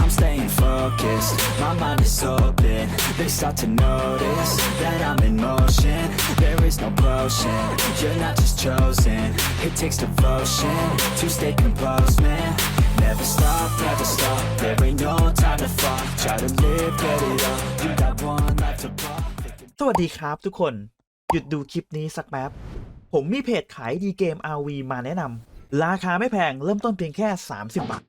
I'm staying focused, my mind is open. They start to notice that I'm in motion. There is no potion, you're not just chosen. It takes devotion to stay composed, man. Never stop, never stop. There ain't no time to fall. Try to live, get it up. You got one life to pop. สวัสดีครับทุกคน หยุดดูคลิปนี้สักแป๊บ ผมมีเพจขายดีเกม RV มาแนะนำราคาไม่แพงเริ่มต้นเพียงแค่ 30 บาท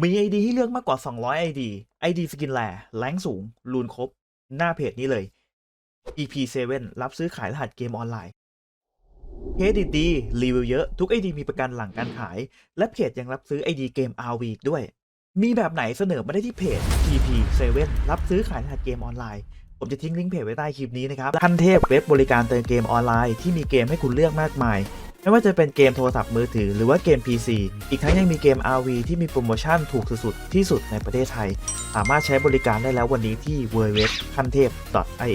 มี ID ให้เลือกมากกว่า 200 ID ID สกินแลแรงสูง รูนครบ หน้าเพจนี้เลย EP7 รับซื้อขายรหัสเกมออนไลน์เครดิตดีรีวิวเยอะ ทุก ID มีประกันหลังการขาย และเพจยังรับซื้อ ID เกม RV อีกด้วย มีแบบไหนเสนอมาได้ที่เพจ EP7 รับซื้อขายรหัสเกมออนไลน์ผมจะทิ้งลิงก์เพจไว้ใต้คลิปนี้นะครับขั้นเทพเว็บบริการเติมเกมออนไลน์ที่มีเกมให้คุณเลือกมากมาย ไม่ว่าจะเป็นเกมโทรศัพท์มือถือหรือว่าเกม PC อีกทั้งยังมีเกม RV ที่มีโปรโมชั่นถูกสุดๆที่สุดในประเทศไทย สามารถใช้บริการได้แล้ววันนี้ที่ www ขั้นเทพ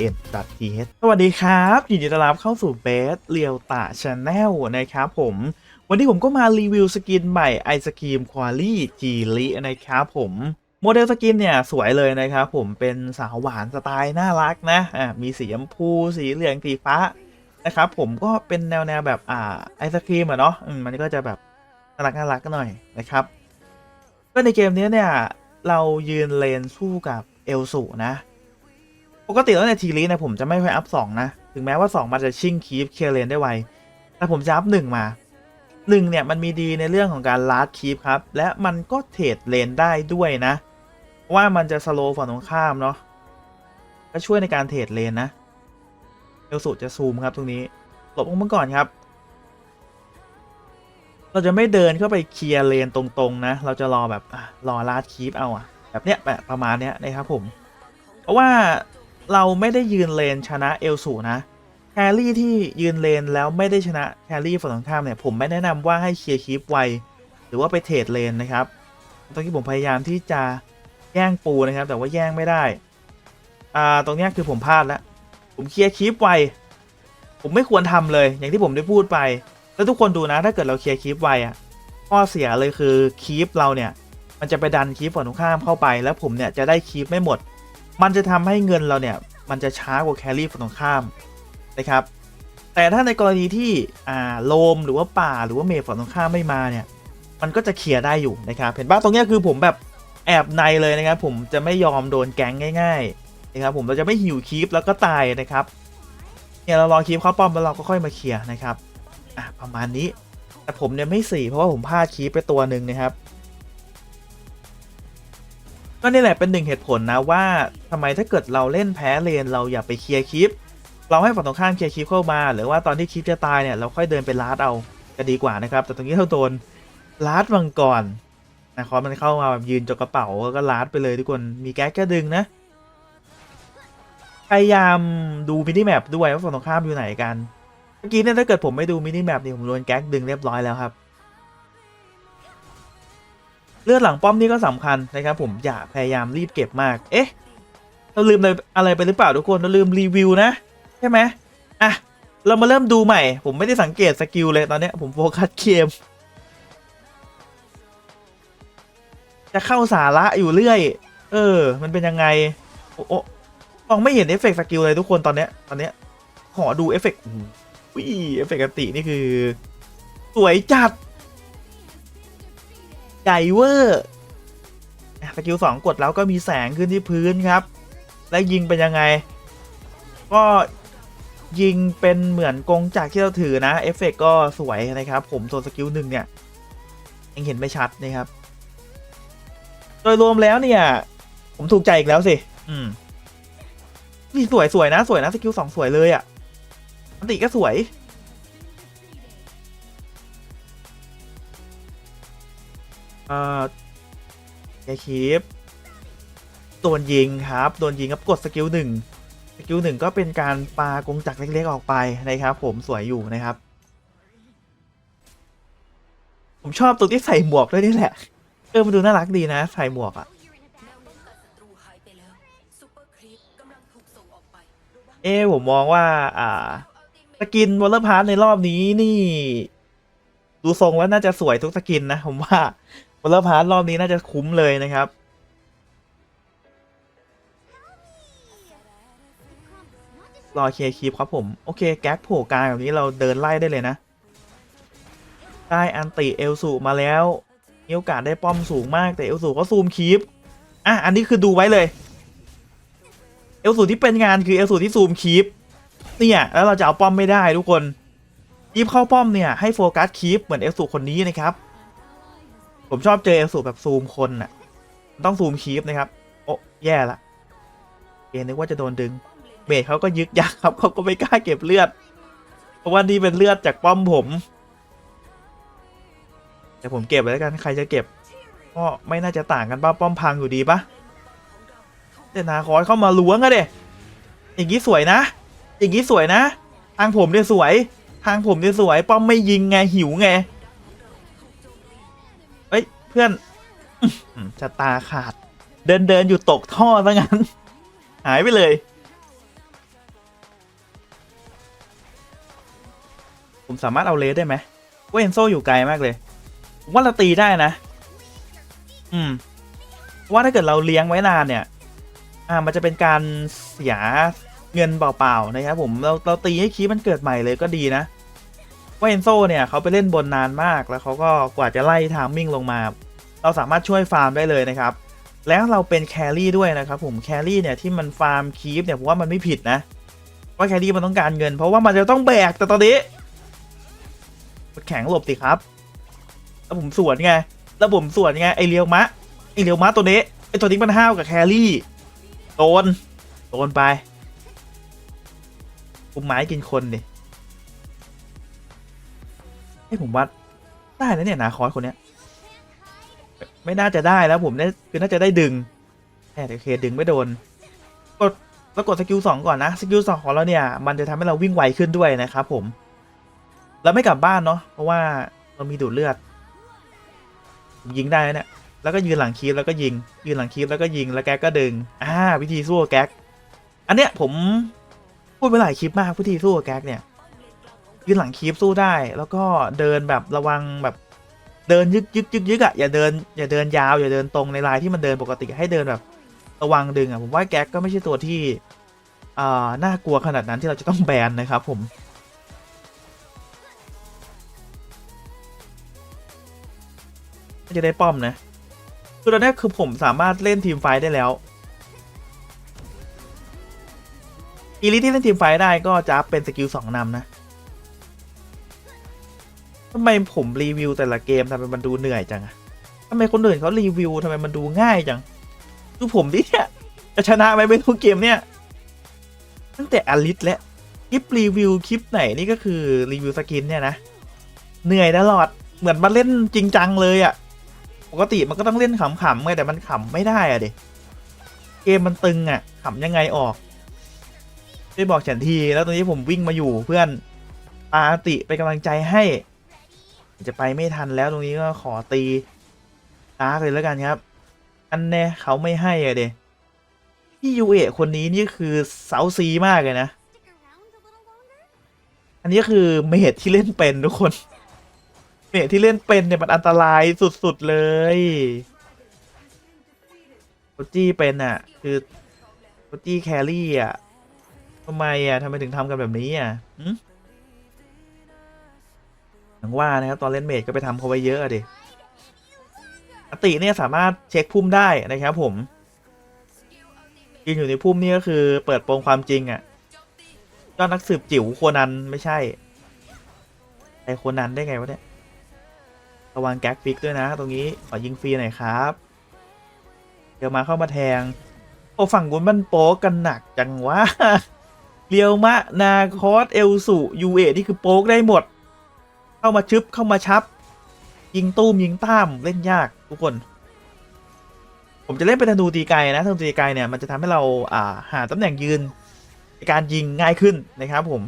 in.th สวัสดีครับยินดีต้อนรับเข้าสู่เบสเรียวตาชาแนลนะครับผม วันนี้ผมก็มารีวิวสกินใหม่ไอศครีมควาลี่จีลินะครับผมโมเดลสกินเนี่ยสวยเลยนะครับผมเป็นสาวหวานสไตล์น่ารักนะอ่ามีสีชมพูสีเหลืองสีฟ้า นะครับ ผมก็เป็นแนวแนวแบบอ่าไอศครีมอะเนาะมันก็จะแบบน่ารักน่ารักกันหน่อยนะครับ ก็ในเกมนี้เนี่ยเรายืนเลนสู้กับเอลสูนะ ปกติแล้วในทีรีเนี่ยผมจะไม่ค่อยอัพสองนะ ถึงแม้ว่า2มันจะชิ่งคีฟเคลียร์เลนได้ไว แต่ผมจะอัพหนึ่งมาหนึ่งเนี่ยมันมีดีในเรื่องของการลาดคีฟครับ และมันก็เทรดเลนได้ด้วยนะเพราะว่ามันจะสโลว์ฝั่งตรงข้ามเนาะก็ช่วยในการเทรดเลนนะ เอลสุจะซูมครับตรงนี้หลบลงมาก่อนครับ เราจะไม่เดินเข้าไปเคลียร์เลนตรงๆนะ เราจะรอแบบรอลาดคีฟเอาอะแบบเนี้ยแบบประมาณเนี้ยนะครับผม เพราะว่าเราไม่ได้ยืนเลนชนะเอลสูนะแครี่ที่ยืนเลนแล้วไม่ได้ชนะแครี่ฝั่งตรงข้ามเนี่ยผมไม่แนะนำว่าให้เคลียร์คีฟไวหรือว่าไปเทรดเลนนะครับตรงที่ผมพยายามที่จะแย่งปูนะครับ แต่ว่าแย่งไม่ได้ อ่า ตรงเนี้ยคือผมพลาดแล้ว ผมเคลียร์คีฟไว ผมไม่ควรทำเลย อย่างที่ผมได้พูดไป แล้วทุกคนดูนะ ถ้าเกิดเราเคลียร์คีฟไวอะข้อเสียเลยคือคีฟเราเนี่ย มันจะไปดันคีฟฝั่งตรงข้ามเข้าไป แล้วผมเนี่ยจะได้คีฟไม่หมด มันจะทำให้เงินเราเนี่ย มันจะช้ากว่าแครี่ฝั่งตรงข้ามนะครับ แต่ถ้าในกรณีที่อ่าโลมหรือว่าป่าหรือว่าเมฟฝั่งตรงข้ามไม่มาเนี่ย มันก็จะเคลียร์ได้อยู่นะครับ เห็นปะตรงเนี้ยคือผมแบบแอบในเลยนะครับผมจะไม่ยอมโดนแก๊งง่าย ๆ นะครับผมเราจะไม่หิวคีฟแล้วก็ตายนะครับเนี่ยเรารอคีฟเข้าป้อมแล้วเราก็ค่อยมาเคลียร์นะครับอะประมาณนี้แต่ผมเนี่ยไม่สี่เพราะว่าผมพลาดคีฟไปตัวหนึ่งนะครับก็นี่แหละเป็นหนึ่งเหตุผลนะว่าทำไมถ้าเกิดเราเล่นแพ้เลนเราอย่าไปเคลียร์คีฟเราให้ฝั่งตรงข้ามเคลียร์คีฟเข้ามา หรือว่าตอนที่คีฟจะตายเนี่ยเราค่อยเดินไปลาดเอาจะดีกว่านะครับ แต่ตรงนี้เราโดนลาดมังกรนะคอมันเข้ามาแบบยืนจกกระเป๋าแล้วก็ลาดไปเลยทุกคนมีแก๊กแค่ดึงนะ พยายามดูมินิแมปด้วยว่าฝั่งตรงข้ามอยู่ไหนกัน เมื่อกี้เนี่ยถ้าเกิดผมไม่ดูมินิแมปนี่ผมโดนแก๊กดึงเรียบร้อยแล้วครับ เลือดหลังป้อมนี่ก็สำคัญนะครับผมอย่าพยายามรีบเก็บมาก เอ๊ะ เราลืมอะไรไปหรือเปล่าทุกคนเราลืมรีวิวนะ ใช่ไหมอะเรามาเริ่มดูใหม่ ผมไม่ได้สังเกตสกิลเลยตอนนี้ผมโฟกัสเกมจะเข้าสาระอยู่เรื่อย เออ มันเป็นยังไง โอ้ มองไม่เห็นเอฟเฟกต์สกิลเลยทุกคนตอนเนี้ยตอนเนี้ยขอดูเอฟเฟกต์เอฟเฟกต์อันตินี่คือ สวยจัดใหญ่เวอร์สกิลสองกดแล้วก็มีแสงขึ้นที่พื้นครับ และยิงเป็นยังไง ก็ยิงเป็นเหมือนกงจากที่เราถือนะเอฟเฟกต์ก็สวยนะครับ ผมส่วนสกิลหนึ่งเนี่ยยังเห็นไม่ชัดนะครับ โดยรวมแล้วเนี่ย ผมถูกใจอีกแล้วสิ อืม นี่สวยสวยนะ สวยนะสกิลสองสวยเลยอะ่ะอันติก็สวย เอ่อแกคีปโดนยิงครับโดนยิงครับกดสกิลหนึ่งสกิลหนึ่งก็เป็นการปากงจักรเล็ก ๆ ออกไปนะครับ ผมสวยอยู่นะครับ ผมชอบตัวที่ใส่หมวกด้วยนี่แหละ เออมันดูน่ารักดีนะ ใส่หมวกอะ่ะ เอผมมองว่า อ่าสกินวอลเลอร์พาร์ในรอบนี้นี่ ดูทรงว่าน่าจะสวยทุกสกินนะผมว่าวอลเลอร์พาร์รอบนี้น่าจะคุ้มเลยนะครับรอเคลียร์คลิปครับผม โอเค แก๊กโผล่กลางแบบนี้เราเดินไล่ได้เลยนะ ได้อันติเอลสูมาแล้วมีโอกาสได้ป้อมสูงมากแต่เอลสูก็ซูมคลิปอะอันนี้คือดูไว้เลย ลสูที่เป็นงานคือเอลสูที่ซูมคลิปเนี่ยแล้วเราจะเอาป้อมไม่ได้ทุกคนยิบเข้าป้อมเนี่ยให้โฟกัสคลิปเหมือนเอลสูคนนี้นะครับ ผมชอบเจอเอลสูแบบซูมคนน่ะ ต้องซูมคลิปนะครับ โอ้แย่ละเกนึกว่าจะโดนดึงเบสเขาก็ยึกยักครับเขาก็ไม่กล้าเก็บเลือด เพราะว่านี่เป็นเลือดจากป้อมผม แต่ผมเก็บไว้แล้วกันใครจะเก็บก็ไม่น่าจะต่างกันป้าป้อมพังอยู่ดีปะ แต่นาคอยเข้ามาล้วงอะเด็อย่างนี้สวยนะ อย่างนี้สวยนะ ทางผมเนี่ยสวย ทางผมเนี่ยสวย ป้อมไม่ยิงไงหิวไง เฮ้ยเพื่อนจะตาขาด เดินเดินอยู่ตกท่อซะงั้น หายไปเลย ผมสามารถเอาเลสได้ไหมเวนโซอยู่ไกลมากเลย ว่าเราตีได้นะ อืม ว่าถ้าเกิดเราเลี้ยงไว้นานเนี่ย อ่ามันจะเป็นการเสียเงินเปล่าๆนะครับผมเราเราตีให้คีมันเกิดใหม่เลยก็ดีนะว่าเอนโซเนี่ยเขาไปเล่นบนนานมากแล้วเขาก็กว่าจะไล่ทามมิ่งลงมา เราสามารถช่วยฟาร์มได้เลยนะครับ แล้วเราเป็นแครี่ด้วยนะครับผมแครี่เนี่ยที่มันฟาร์มคีฟเนี่ยผมว่ามันไม่ผิดนะว่าแครี่มันต้องการเงิน เพราะว่ามันจะต้องแบกแต่ตอนนี้แข็งหลบสิครับแล้วผมสวนไงแล้วผมสวนไงไอเลียวมะไอเลียวมะตัวนี้ไอตัวนี้มันห้าวกับแครี่ โดนโดนไปผมไม้กินคนดิให้ผมวัดได้นะเนี่ยนาคอยคนเนี้ย ไม่น่าจะได้แล้วผมเนี่ยคือน่าจะได้ดึงแต่โอเคดึงไม่โดนกดแล้วกดสกิลสองก่อนนะสกิลสองของเราเนี่ย มันจะทำให้เราวิ่งไวขึ้นด้วยนะครับผมเราไม่กลับบ้านเนาะเพราะว่าเรามีดูดเลือดยิงได้นะเนี่ย แล้วก็ยืนหลังคีฟแล้วก็ยิง ยืนหลังคีฟแล้วก็ยิงแล้วแก๊กก็ดึง อ่า วิธีสู้กับแก๊ก อันเนี้ยผมพูดไปหลายคลิปมากวิธีสู้กับแก๊กเนี่ย ยืนหลังคีฟสู้ได้ แล้วก็เดินแบบระวังแบบเดินยึกยึกยึกยึกอะอย่าเดินอย่าเดินยาว อย่าเดินตรงในลายที่มันเดินปกติให้เดินแบบระวังดึงอะผมว่าแก๊กก็ไม่ใช่ตัวที่อ่าน่ากลัวขนาดนั้นที่เราจะต้องแบนนะครับผมจะได้ป้อมนะ คือตอนนี้คือผมสามารถเล่นทีมไฟได้แล้วอีลิทที่เล่นทีมไฟได้ก็จะเป็นสกิลสองนำนะทำไมผมรีวิวแต่ละเกมทำไมมันดูเหนื่อยจังอะทำไมคนอื่นเขารีวิวทำไมมันดูง่ายจังคือผมที่เนี่ยจะชนะไหมไม่ทุกเกมเนี่ยตั้งแต่อลิทและคลิปรีวิวคลิปไหนนี่ก็คือรีวิวสกินเนี่ยนะเหนื่อยตลอดเหมือนมาเล่นจริงจังเลยอะ ปกติมันก็ต้องเล่นขำๆไงแต่มันขำไม่ได้อะเด็กเกมมันตึงอะขำยังไงออกช่วยบอกฉันทีแล้วตอนนี้ผมวิ่งมาอยู่เพื่อนปาติเป็นกำลังใจให้จะไปไม่ทันแล้วตรงนี้ก็ขอตีตาเลยแล้วกันครับ อันแน่เขาไม่ให้อะเดพี่ยูเอะคนนี้นี่คือเซาซีมากเลยนะ อันนี้คือเมดที่เล่นเป็นทุกคน เมทที่เล่นเป็นเนี่ยมันอันตรายสุดๆเลยโคจี้เป็นอะ คือโคจี้แครี่อะทำไมอะทำไมถึงทำกันแบบนี้อะหึอย่างว่านะครับ ตอนเล่นเมทก็ไปทำเขาไว้เยอะอะดิอติเนี่ยสามารถเช็คพุ่มได้นะครับผมยืนอยู่ในพุ่มนี่ก็คือเปิดโปงความจริงอะยอดนักสืบจิ๋วโคนันไม่ใช่ไอโคนันได้ไงวะเนี่ย ระวังแก๊กฟิกด้วยนะ ตรงนี้ขอยิงฟรีหน่อยครับ เดี๋ยวมาเข้ามาแทง โอ้ฝั่งกุนมันโป๊กันหนักจังวะเรียวมะนาคอสเอลสุยูเอนี่คือโป๊กได้หมด เข้ามาชึบเข้ามาชับ ยิงตู้มยิงต้ามเล่นยากทุกคน ผมจะเล่นเป็นธนูตีไกลนะธนูตีไกลเนี่ยมันจะทำให้เราอ่าหาตำแหน่งยืนในการยิงง่ายขึ้นนะครับผม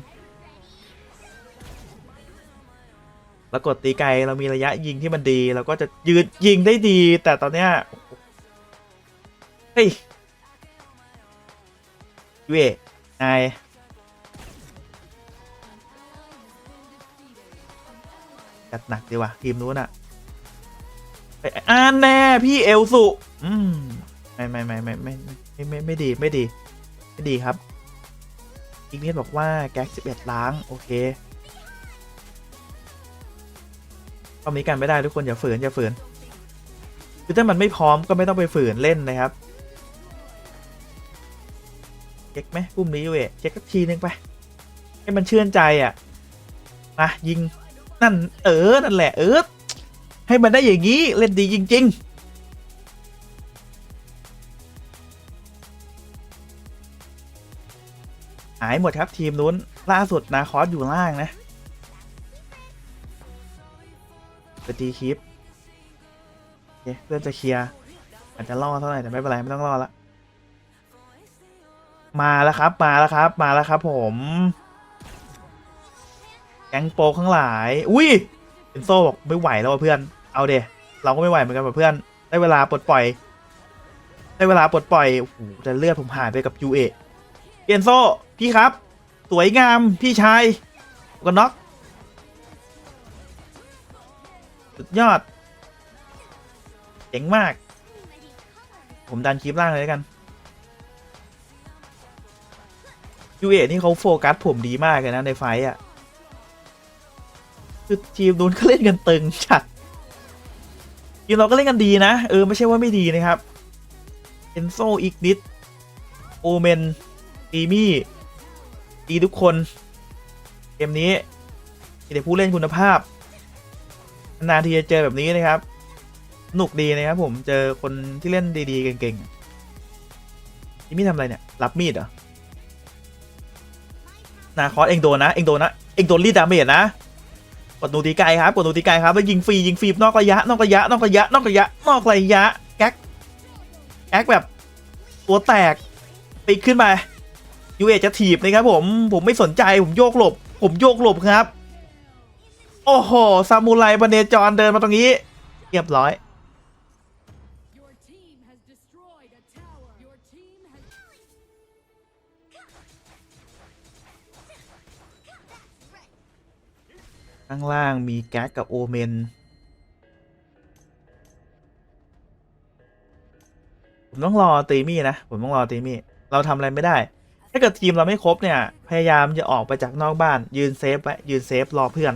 เรากดตีไกลเรามีระยะยิงที่มันดีเราก็จะยืนยิงได้ดี แต่ตอนเนี้ยเฮ้ยเว้นายจัดหนักดีว่ะทีมนู้นอะไปอ่านแน่พี่เอลสุอืมไม่ไม่ไม่ไม่ไม่ไม่ไม่ไม่ดีไม่ดี ไม่ดีครับอีกนิดบอกว่าแก๊กสิบเอ็ดล้าง โอเค ตอนนี้กันไม่ได้ทุกคนอย่าฝืนอย่าฝืนคือถ้ามันไม่พร้อมก็ไม่ต้องไปฝืนเล่นนะครับเช็คไหมปุ่มนี้เว้ยเช็คสักทีนึงไปให้มันเชื่อใจอะมายิงนั่นเออนั่นแหละเออให้มันได้อย่างนี้เล่นดีจริง ๆหายหมดครับทีมนู้นล่าสุดนาคอสอยู่ล่างนะ ไปตีคลิปโอเคเพื่อนจะเคลียร์อาจจะล่อเท่าไหร่แต่ไม่เป็นไรไม่ต้องล่อละมาแล้วครับ มาแล้วครับ มาแล้วครับผม แก๊งโปข้างหลาย อุ้ยเอนโซบอกไม่ไหวแล้วเพื่อน เอาเดเราก็ไม่ไหวเหมือนกันเพื่อน ได้เวลาปลดปล่อย ได้เวลาปลดปล่อยโอ้โหแต่เลือดผมหายไปกับยูเอเอนโซพี่ครับ สวยงามพี่ชายกันน็อก สุดยอด เจ๋งมาก ผมดันคลิปล่างเลยแล้วกันยูเอนี่เขาโฟกัสผมดีมากเลยนะในไฟอะ คือทีมนู้นก็เล่นกันตึงจัดทีมเราก็เล่นกันดีนะ เออ ไม่ใช่ว่าไม่ดีนะครับเอนโซอีกนิดโอเมนตีมี่ดีทุกคน เกมนี้มีแต่ผู้เล่นคุณภาพ นานทีจะเจอแบบนี้นะครับสนุกดีนะครับผมเจอคนที่เล่นดีๆเก่งๆทีมี่ทำอะไรเนี่ย รับมีดเหรอ นาคอสเองโดนนะ เองโดนนะ เองโดนรีดดาเมจนะ กดนูตีไกลครับ กดนูตีไกลครับ แล้วยิงฟรียิงฟรีนอกระยะ นอกระยะ นอกระยะ นอกระยะ นอกระยะ แก๊ก แก๊กแบบตัวแตกปีกขึ้นมายูเอจะถีบนะครับผม ผมไม่สนใจ ผมโยกหลบ ผมโยกหลบครับ โอ้โห ซามูไรบันเดจรเดินมาตรงนี้ เรียบร้อย Your team has destroyed a tower. Your team has ข้างล่างมีแก๊กกับโอเมน ผมต้องรอตีมี่นะ ผมต้องรอตีมี่ เราทำอะไรไม่ได้ ถ้าเกิดทีมเราไม่ครบเนี่ย พยายามจะออกไปจากนอกบ้าน ยืนเซฟไว้ยืนเซฟรอเพื่อน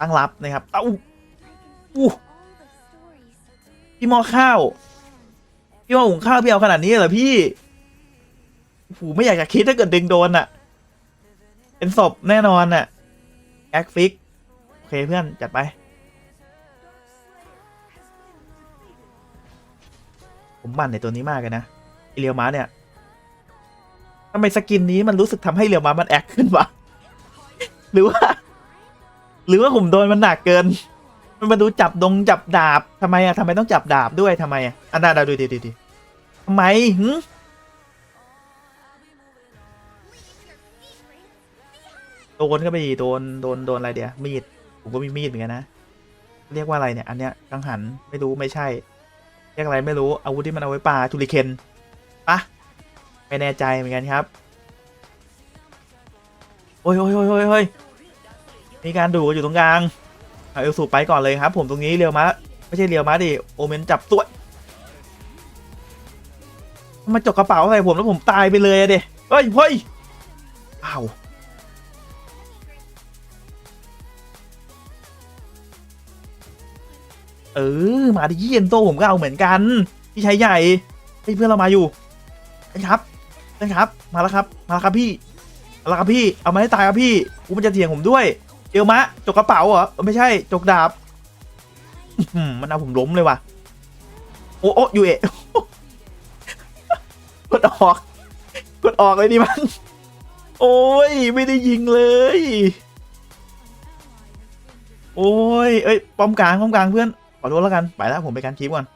ตั้งรับนะครับเอ้าอู้พี่หมอข้าว พี่หมอหุงข้าวพี่เอาขนาดนี้เหรอพี่โอ้โหไม่อยากจะคิดถ้าเกิดดึงโดนอะเป็นศพแน่นอนอะแอคฟิก โอเคเพื่อนจัดไป ผมบั่นในตัวนี้มากเลยนะไอเรียวม้าเนี่ยทำไมสกินนี้มันรู้สึกทำให้เรียวม้ามันแอคขึ้นวะ หรือว่า หรือว่าผมโดนมันหนักเกิน มันมาดูจับดงจับดาบทำไมอะทำไมต้องจับดาบด้วยทำไมอะอันนั้นดูดิดิดิทำไมหึโดนก็ไปดีโดนโดนโดนอะไรเดียวมีดผมก็มีมีดเหมือนกันนะ เรียกว่าอะไรเนี่ยอันเนี้ยกังหันไม่รู้ไม่ใช่ เรียกอะไรไม่รู้อาวุธที่มันเอาไว้ปาทูริเคนปะไม่แน่ใจเหมือนกันครับ โอ้ยโอ้ยโอ้ยโอ้ยโอ้ย มีการดูอยู่ตรงกลางเอาเอลสูไปก่อนเลยครับ ผมตรงนี้เรียวมาไม่ใช่เรียวมาดิโอเมนจับตัวมาจกกระเป๋าใส่ผมแล้วผมตายไปเลยอะเดเฮ้ยเฮ้ยอ้าวเออ มาดิเย็นโตผมก็เอาเหมือนกัน พี่ชายใหญ่เฮ้เพื่อนเรามาอยู่เพื่อนครับเพื่อนครับ มาแล้วครับ มาแล้วครับพี่มาแล้วครับพี่ เอามาให้ตายครับพี่กูมันจะเถียงผมด้วย เอวมะจกกระเป๋าเหรอไม่ใช่จกดาบมันเอาผมล้มเลยว่ะ โอ้โอ้ยูเอะกดออก กดออกเลยดิมัน โอ้ย ไม่ได้ยิงเลย โอ้ย เอ้ย ป้อมกลาง ป้อมกลางเพื่อน ขอโทษแล้วกัน ไปแล้วผมไปการคลิปก่อน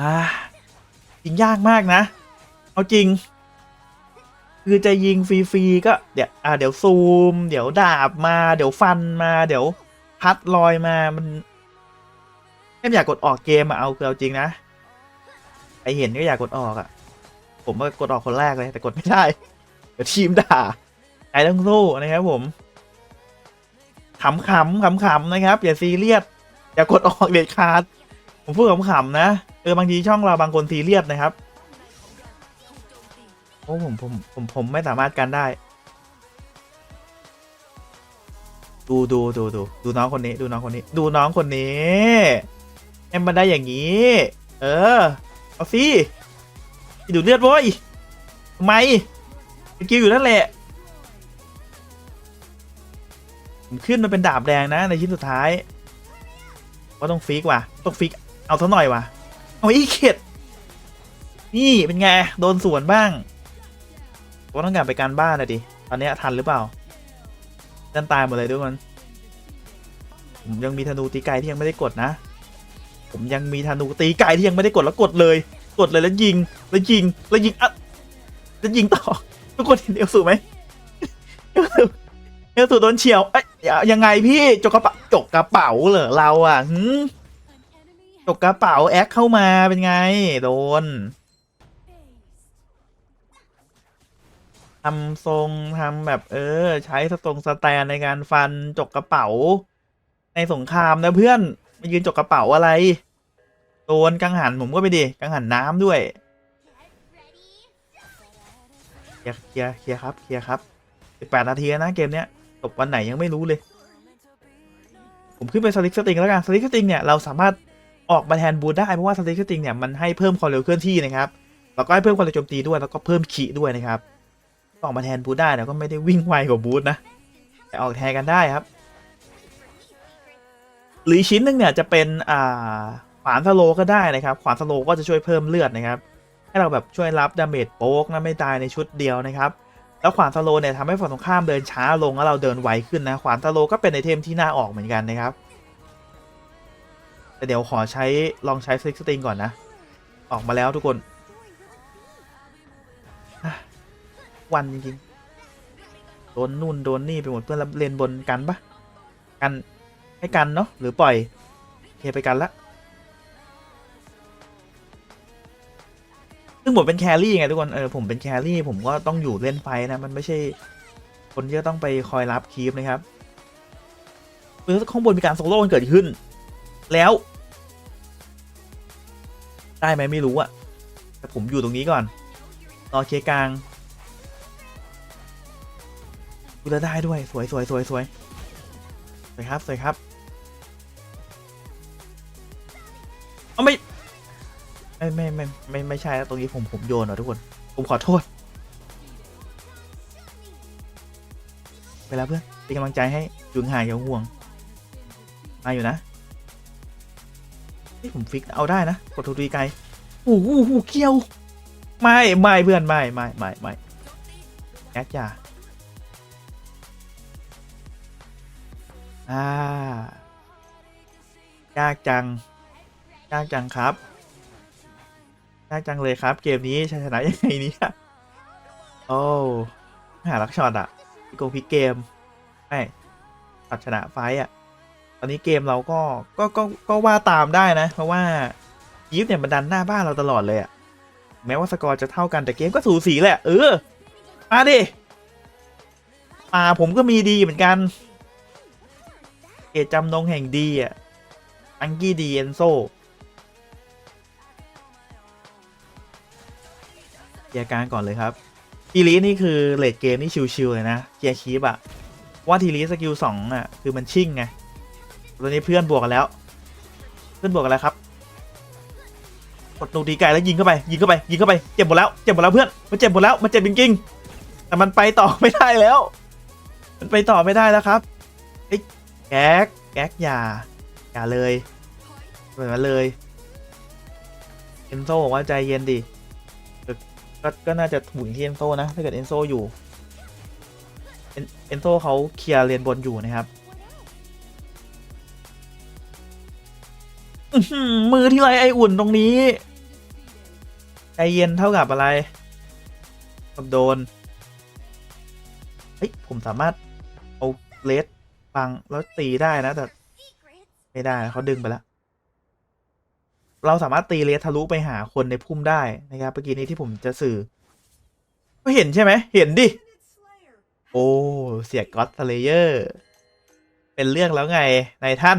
อ่ายิงยากมากนะ เอาจริง คือจะยิงฟรีๆก็เดี๋ยวอ่าเดี๋ยวซูม เดี๋ยวดาบมา เดี๋ยวฟันมา เดี๋ยวพัดลอยมามันแค่อยากกดออกเกมอะเอาคือเอาจริงนะไอเห็นก็อยากกดออกอะผมก็กดออกคนแรกเลยแต่กดไม่ได้เดี๋ยวทีมด่าใจต้องสู้นะครับผมขำขำขำขำๆนะครับ อย่าซีเรียสอย่ากดออกเด็ดขาดผมพูดขำขำๆนะเออบางทีช่องเราบางคนซีเรียสนะครับ อ้ผมผมผมผมไม่สามารถกันได้ ดูดูดูดูดูน้องคนนี้ ดูน้องคนนี้ ดูน้องคนนี้เอ็มมันได้อย่างนี้ เออ เอาสิดูเลือดโว้ยทำไมสกิลอยู่นั่นแหละผมขึ้นมาเป็นดาบแดงนะในชิ้นสุดท้ายว่าต้องฟิกว่ะต้องฟิกเอาเท่าหน่อยว่ะเอาอีเข็ดนี่เป็นไง โดนสวนบ้าง ว่าต้องกลับไปการบ้านนะดิ ตอนนี้ทันหรือเปล่าดันตายหมดเลยด้วยมัน ผมยังมีธนูตีไกที่ยังไม่ได้กดนะ ผมยังมีธนูตีไกที่ยังไม่ได้กดแล้วกดเลย กดเลยแล้วยิง แล้วยิง แล้วยิงอะแล้วยิงต่อ ทุกคนเห็นเอลสูไหมเอลสูเอลสูโดนเฉียว เอ้ยยังไงพี่ จกกระเป๋าจกกระเป๋าเหรอเราอะหืมจกกระเป๋าแอคเข้ามาเป็นไง โดน ทำทรงทำแบบเออ ใช้สตรงสแตนในการฟันจกกระเป๋า ในสงครามนะเพื่อนมายืนจกกระเป๋าอะไรโดนกังหันผมก็ไปดิกังหันน้ำด้วยเคลียร์เคลียร์เคลียร์ครับเคลียร์ครับสิบแปดนาทีนะเกมเนี้ยจบวันไหนยังไม่รู้เลย ผมขึ้นไปสลิกสติงแล้วกันสลิกสติงเนี่ยเราสามารถออกมาแทนบูทได้เพราะว่าสลิกสติงเนี่ยมันให้เพิ่มความเร็วเคลื่อนที่นะครับแล้วก็ให้เพิ่มความเร็วโจมตีด้วยแล้วก็เพิ่มขีด้วยนะครับ ออกมาแทนบูธได้แต่ก็ไม่ได้วิ่งไวกว่าบูธนะแต่ออกแทนกันได้ครับ หรือชิ้นหนึ่งเนี่ยจะเป็นอ่าขวานสโลก็ได้นะครับ ขวานสโลก็จะช่วยเพิ่มเลือดนะครับ ให้เราแบบช่วยรับดาเมจโป๊กนะไม่ตายในชุดเดียวนะครับแล้วขวานสโลเนี่ยทำให้ฝั่งตรงข้ามเดินช้าลงแล้วเราเดินไวขึ้นนะขวานสโลก็เป็นไอเทมที่น่าออกเหมือนกันนะครับแต่เดี๋ยวขอใช้ลองใช้ซิกสติงก่อนนะ ออกมาแล้วทุกคน วันจริงๆ โดนนู่นโดนนี่ไปหมดเพื่อนแล้วเลนบนกันปะกันให้กันเนาะหรือปล่อยเคไปกันละซึ่งผมเป็นแครี่ไงทุกคน เออผมเป็นแครี่ผมก็ต้องอยู่เล่นไฟนะ มันไม่ใช่ คนที่จะต้องไปคอยรับคีปนะครับเออข้างบนมีการโซโล่เกิดขึ้น แล้ว ได้ไหมไม่รู้อะแต่ผมอยู่ตรงนี้ก่อน รอเคกลาง ดูแลวได้ด้วยสวยสวยสวยสวยสวยครับสวยครับเอาไม่ไม่ไม่ไม่ไม่ไม่ใช่แล้วตรงนี้ผมผมโยนเหรอทุกคน ผมขอโทษ ไปแล้วเพื่อนเป็นกำลังใจให้ยุงหางอย่าห่วง มาอยู่นะนี่ผมฟิกเอาได้นะกดทูตีไกลโอ้โหหเกี่ยว ไม่ไม่เพื่อนไม่ไม่ไม่ไม่แอดจ่า อ่ายากจัง ยากจังครับ ยากจังเลยครับ เกมนี้ชนะยังไงเนี่ยโอ้หาลักช็อตอะพิโกงพิกเกมไม่ช็อตชนะไฟต์อะตอนนี้เกมเราก็ก็ก็ก็ว่าตามได้นะ เพราะว่ายีฟเนี่ยมันดันหน้าบ้านเราตลอดเลยอะแม้ว่าสกอร์จะเท่ากันแต่เกมก็สูสีแหละ เออมาดิมาผมก็มีดีเหมือนกัน ตจำนงแห่งดีอะอังกี้ดีเอนโซเกียร์กางก่อนเลยครับทีลีนี่คือเลดเกมนี่ชิวๆเลยนะเกียร์คีบอะว่าทีลีสกิลสองอะคือมันชิ่งไงตอนนี้เพื่อนบวกกันแล้ว เพื่อนบวกกันแล้วครับกดตูตีไกลแล้วยิงเข้าไปยิงเข้าไปยิงเข้าไปเจ็บหมดแล้วเจ็บหมดแล้วเพื่อนมันเจ็บหมดแล้วมันเจ็บจริงๆแต่มันไปต่อไม่ได้แล้ว มันไปต่อไม่ได้แล้วครับ แก๊ก แก๊กอย่า อย่าเลยเปิดมาเลย เอนโซบอกว่าใจเย็นดิก็ก็น่าจะถูกที่เอนโซนะ ถ้าเกิดเอนโซอยู่เอนเอนโซเขาเคลียร์เลนบนอยู่นะครับมือที่ไรไออุ่นตรงนี้ ใจเย็นเท่ากับอะไรกับโดน เฮ้ย ผมสามารถ เอาเลส บังแล้วตีได้นะ แต่ ไม่ได้เขาดึงไปแล้ว เราสามารถตีเลสทะลุไปหาคนในพุ่มได้นะครับเมื่อกี้นี้ที่ผมจะสื่อเห็นใช่ไหมเห็นดิ โอ้เสียก็อตสเลเยอร์เป็นเรื่องแล้วไงในท่าน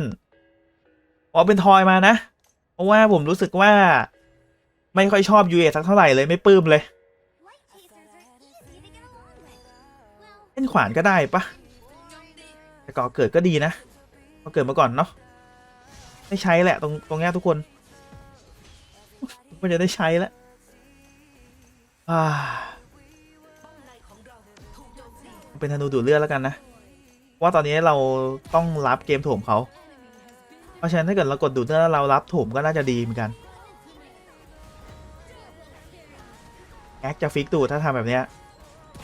เอาเป็นทอยมานะ เพราะว่าผมรู้สึกว่า ไม่ค่อยชอบยูเอสักเท่าไหร่เลยไม่ปลื้มเลยเล่นขวานก็ได้ปะ แต่ก่อเกิดก็ดีนะก็เกิดมาก่อนเนาะไม่ใช้แหละตรงตรงนี้ทุกคนมันจะได้ใช้แล้วอ่าเป็นธนูดูดเลือดแล้วกันนะ ว่าตอนนี้เราต้องรับเกมโถมเขา เพราะฉะนั้นถ้าเกิดเรากดดูดเลือดแล้วเรารับโถมก็น่าจะดีเหมือนกันแอคจะฟิกตูถ้าทำแบบเนี้ย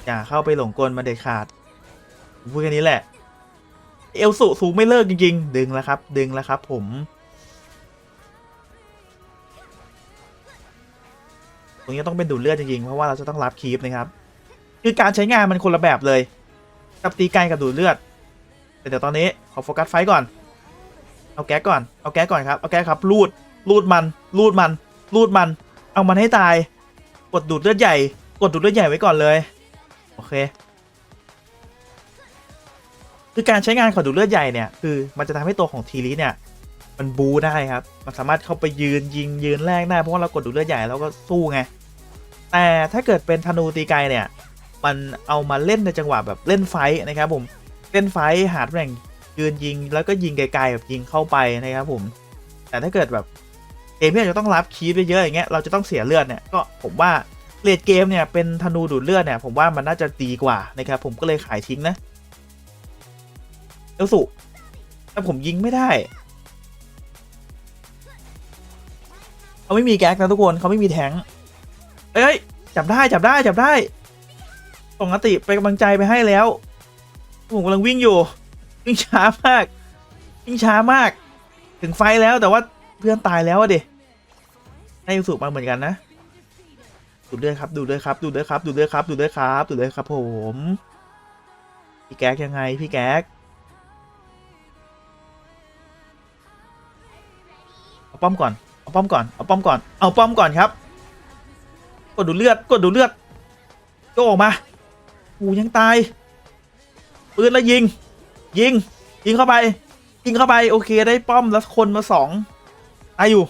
อย่าเข้าไปหลงกลมาเด็ดขาดพูดแค่นี้แหละ เอลสุสูงไม่เลิกจริงๆ ดึงแล้วครับ ดึงแล้วครับ ผม ตรงนี้ต้องเป็นดูดเลือดจริงๆ เพราะว่าเราจะต้องรับคีปนะครับ คือการใช้งานมันคนละแบบเลย กับตีไกลกับดูดเลือด แต่เดี๋ยวตอนนี้ขอโฟกัสไฟก่อน เอาแก๊กก่อน เอาแก๊กก่อนครับ เอาแก๊กครับ รูด รูดมัน รูดมัน รูดมัน เอามันให้ตาย กดดูดเลือดใหญ่ กดดูดเลือดใหญ่ไว้ก่อนเลย โอเค คือการใช้งานของดูดเลือดใหญ่เนี่ยคือมันจะทำให้ตัวของทีลีเนี่ยมันบูได้ครับ มันสามารถเข้าไปยืนยิงยืนแรกได้เพราะว่าเรากดดูดเลือดใหญ่แล้วก็สู้ไง แต่ถ้าเกิดเป็นธนูตีไกลเนี่ย มันเอามาเล่นในจังหวะแบบเล่นไฟนะครับผม เล่นไฟหาตำแหน่งยืนยิงแล้วก็ยิงไกลๆแบบยิงเข้าไปนะครับผม แต่ถ้าเกิดแบบเกมที่เราจะต้องรับคีปเยอะๆอย่างเงี้ยเราจะต้องเสียเลือดเนี่ยก็ผมว่าเลดเกมเนี่ยเป็นธนูดูดเลือดเนี่ยผมว่ามันน่าจะดีกว่านะครับผมก็เลยขายทิ้งนะ เอลสุแต่ผมยิงไม่ได้เขาไม่มีแก๊กนะทุกคนเขาไม่มีแทงเอ้ยจับได้จับได้จับได้ส่งอติไปกำลังใจไปให้แล้วผมกำลังวิ่งอยู่ วิ่งช้ามาก วิ่งช้ามาก ถึงไฟแล้วแต่ว่าเพื่อนตายแล้วอะดิให้ยูสุมาเหมือนกันนะ ดูด้วยครับ ดูด้วยครับ ดูด้วยครับ ดูด้วยครับ ดูด้วยครับ ดูด้วยครับผม พี่แก๊กยังไง พี่แก๊ก เอาป้อมก่อน เอาป้อมก่อน เอาป้อมก่อน เอาป้อมก่อนครับ กดดูเลือด กดดูเลือดก็ออกมาอูยังตาย ปืนแล้วยิง ยิง ยิงเข้าไป ยิงเข้าไปโอเคได้ป้อมแล้วคนมาสองตายอยู่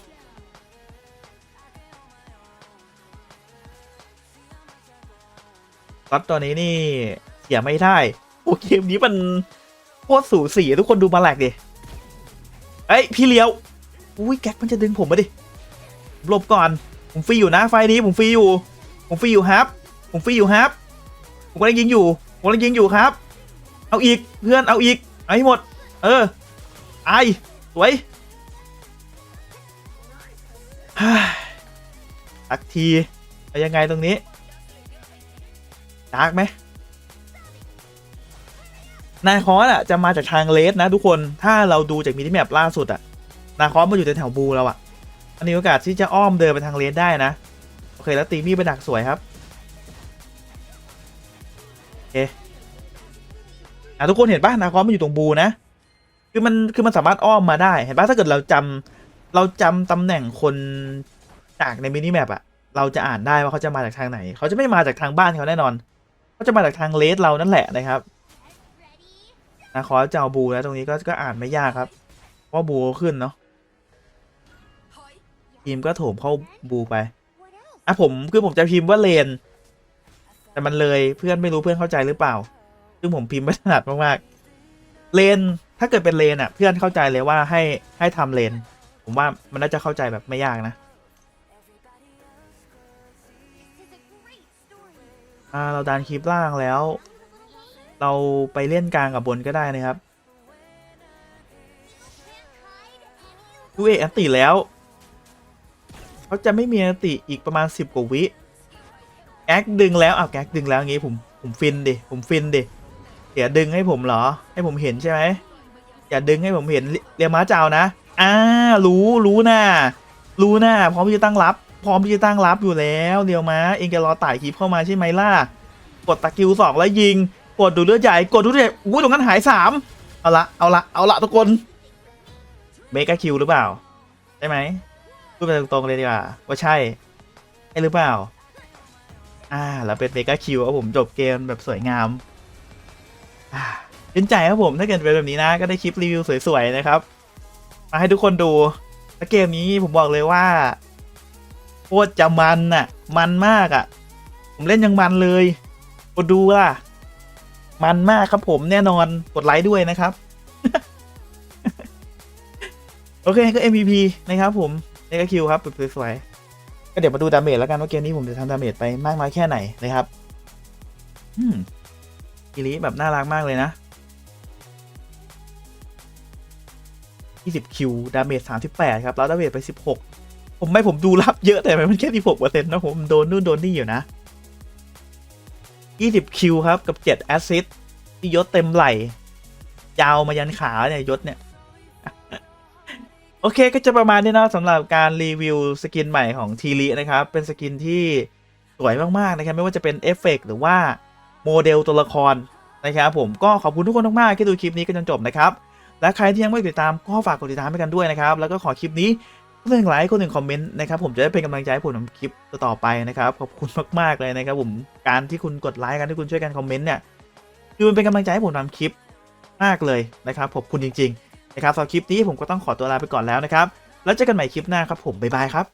ก็ตอนนี้นี่เสียไม่ได้โอเกมนี้มันโคตรสูสีทุกคนดูมาแหลกดิเอ้ย พี่เลี้ยว อุ้ยแก๊กมันจะดึงผมมาดิหลบก่อน ผมฟรีอยู่นะไฟนี้ผมฟรีอยู่ ผมฟรีอยู่ครับ ผมฟรีอยู่ครับ ผมกำลังยิงอยู่ผมกำลังยิงอยู่ครับ เอาอีกเพื่อนเอาอีกเอาให้หมด เออไอสวยฮ่าสักทีเอายังไงตรงนี้ดาร์กไหมนายคอสอะจะมาจากทางเลสนะทุกคนถ้าเราดูจากมินิแมปล่าสุดอะ นาคอสมาอยู่แถวบูแล้วอะอันนี้โอกาสที่จะอ้อมเดินไปทางเลสได้นะ โอเคแล้วตีมีไปดักสวยครับโอเคอะทุกคนเห็นปะนาคอสมันอยู่ตรงบูนะ คือมันคือมันสามารถอ้อมมาได้เห็นปะถ้าเกิดเราจำเราจำตำแหน่งคนจากในมินิแมปอะเราจะอ่านได้ว่าเขาจะมาจากทางไหน เขาจะไม่มาจากทางบ้านเขาแน่นอนเขาจะมาจากทางเลสเรานั่นแหละนะครับนะขอจะเอาบูแล้วตรงนี้ก็ก็อ่านไม่ยากครับ เพราะบูขึ้นเนาะ ทีมก็โถมเข้าบูไปอะผมคือผมจะพิมพ์ว่าเลน แต่มันเลยเพื่อนไม่รู้เพื่อนเข้าใจหรือเปล่า ซึ่งผมพิมพ์ไม่ถนัดมากๆเลนถ้าเกิดเป็นเลนอะ เพื่อนเข้าใจเลยว่าให้ให้ทำเลน ผมว่ามันน่าจะเข้าใจแบบไม่ยากนะอ่าเราดันคลิปล่างแล้ว เราไปเล่นกลางกับบนก็ได้นะครับดูเออันติแล้ว เขาจะไม่มีอติอีกประมาณสิบกว่าวิแก๊กดึงแล้วอ้าวแก๊กดึงแล้วงี้ผมผมฟินดิผมฟินดิเดี๋ยวดึงให้ผมเหรอ ให้ผมเห็นใช่ไหมอย่าดึงให้ผมเห็นเรียม้าเจ้านะอ่ารู้รู้น่ารู้น่าพร้อมที่จะตั้งรับ พร้อมที่จะตั้งรับอยู่แล้วเดียวม้าเองจะรอไต่คลิปเข้ามาใช่ไหมล่ะกดตะกิวสองแล้วยิง กดดูเลือดใหญ่กดดูเลือดอุ้ตรงนั้นหายสามเอาละเอาละเอาละทุกคนเมกาคิวหรือเปล่าใช่ไหม พูดไปตรงๆเลยดีกว่าว่าใช่ใช่หรือเปล่า อ่า แล้วเป็นเมกาคิวเอาผมจบเกมแบบสวยงามอ่าเป็นใจครับผมถ้าเกิดเป็นแบบนี้นะ ก็ได้คลิปรีวิวสวยๆนะครับ มาให้ทุกคนดูและเกมนี้ผมบอกเลยว่าโคตรจะมันอะ มันมากอะ ผมเล่นยังมันเลยกดดูล่ะ มันมากครับผมแน่นอนกดไลค์ด้วยนะครับ โอเคก็ MVP นะครับผม นกคิวครับแบบสวยๆก็เดี๋ยวมาดูดาเมจแล้วกันว่าเกมนี้ผมจะทำดาเมจไปมากน้อยแค่ไหนนะครับอืมกิริแบบน่ารักมากเลยนะ20คิวดาเมจ38 ครับ แล้วดาเมจไป 16 ผมไม่ผมดูรับเยอะแต่มันแค่16เปอร์เซ็นต์นะผมโดนนู่นโดนนี่อยู่นะ 20คิวครับ กับ 7 แอสซิสที่ยศเต็มไหลยาวมายันขาเนี่ยยศเนี่ย โอเคก็จะประมาณนี้นะสำหรับการรีวิวสกินใหม่ของทีรีนะครับ เป็นสกินที่สวยมาก ๆ นะครับ ไม่ว่าจะเป็นเอฟเฟกต์หรือว่าโมเดลตัวละครนะครับผมก็ขอบคุณทุกคนมากๆที่ดูคลิปนี้กันจนจบนะครับ และใครที่ยังไม่ติดตามก็ฝากกดติดตามให้กันด้วยนะครับ แล้วก็ขอคลิปนี้คนหนึ่งไลค์คนหนึ่งคอมเมนต์นะครับผมจะได้เป็นกำลังใจให้ผมทำคลิปต่อไปนะครับขอบคุณมากๆเลยนะครับผมการที่คุณกดไลค์การที่คุณช่วยกันคอมเมนต์เนี่ยคือมันเป็นกำลังใจให้ผมทำคลิปมากเลยนะครับขอบคุณจริง ๆ นะครับสำหรับคลิปนี้ผมก็ต้องขอตัวลาไปก่อนแล้วนะครับ แล้วเจอกันใหม่คลิปหน้าครับผมบ๊ายบายครับ